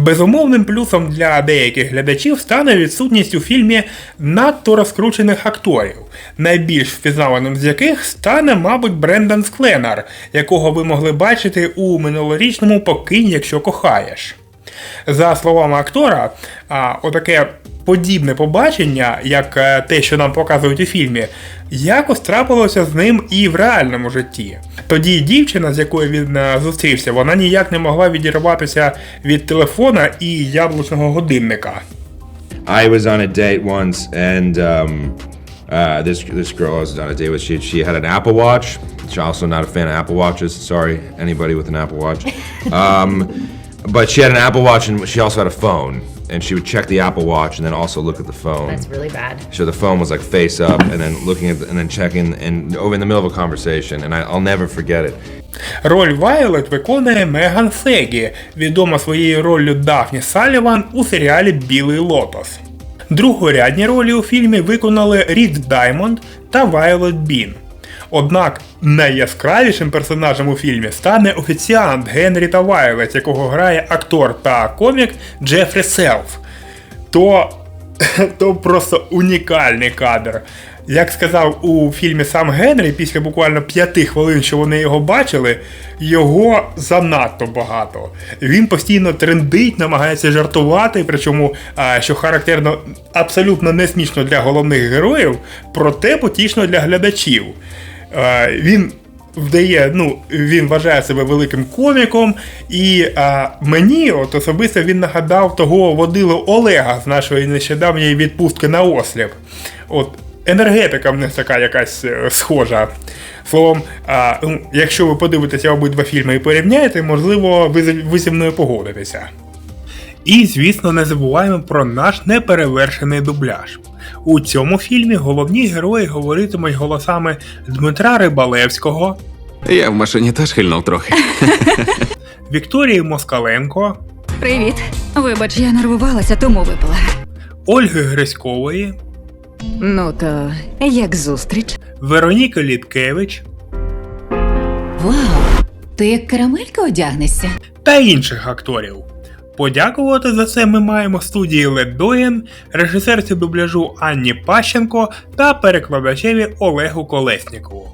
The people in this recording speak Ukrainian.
Безумовним плюсом для деяких глядачів стане відсутність у фільмі надто розкручених акторів, найбільш впізнаваним з яких стане, мабуть, Брендан Скленар, якого ви могли бачити у минулорічному Покинь, якщо кохаєш. За словами актора, а, отаке подібне побачення, як е, те, що нам показують у фільмі, якось трапилося з ним і в реальному житті. Тоді дівчина, з якою він е, зустрівся, вона ніяк не могла відірватися від телефона і яблучного годинника. I was on a date once, and um, uh, this this girl I was on a date with, she she had an Apple Watch. She's also not a fan of Apple Watches. Sorry, anybody with an Apple Watch. Um, but she had an Apple Watch, and she also had a phone. And she would check the Apple Watch, and then also look at the phone. That's really bad. So the phone was like face up, and then looking at, the, and then checking, and over in the middle of a conversation, and I, I'll never forget it. Роль Вайолет виконує Меган Фегі, відома своєю роллю Дафні Саліван у серіалі Білий Лотос. Другорядні ролі у фільмі виконали Рід Даймонд та Вайолет Бін. Однак найяскравішим персонажем у фільмі стане офіціант Генрі та якого грає актор та комік Джефрі Селф. То, то просто унікальний кадр. Як сказав у фільмі сам Генрі, після буквально п'яти хвилин, що вони його бачили, його занадто багато. Він постійно трендить, намагається жартувати, причому, що характерно абсолютно не смішно для головних героїв, проте потішно для глядачів. Е, Він вдає, ну, він вважає себе великим коміком, і а, мені от особисто він нагадав того водилу Олега з нашої нещодавньої відпустки на осліп. От енергетика в них така якась е, схожа. Словом, ну, якщо ви подивитеся обидва фільми і порівняєте, можливо, ви, зі- ви зі мною погодитеся. І, звісно, не забуваємо про наш неперевершений дубляж. У цьому фільмі головні герої говоритимуть голосами Дмитра Рибалевського, Я в машині теж хильнув трохи. Вікторії Москаленко, Привіт. Вибач, я нервувалася, тому випила. Ольги Гриськової, Ну то як зустріч? Вероніка Літкевич Вау! Ти як карамелька одягнешся? та інших акторів. Подякувати за це ми маємо студії Ледоєн, режисерці дубляжу Анні Пащенко та перекладачеві Олегу Колеснікову.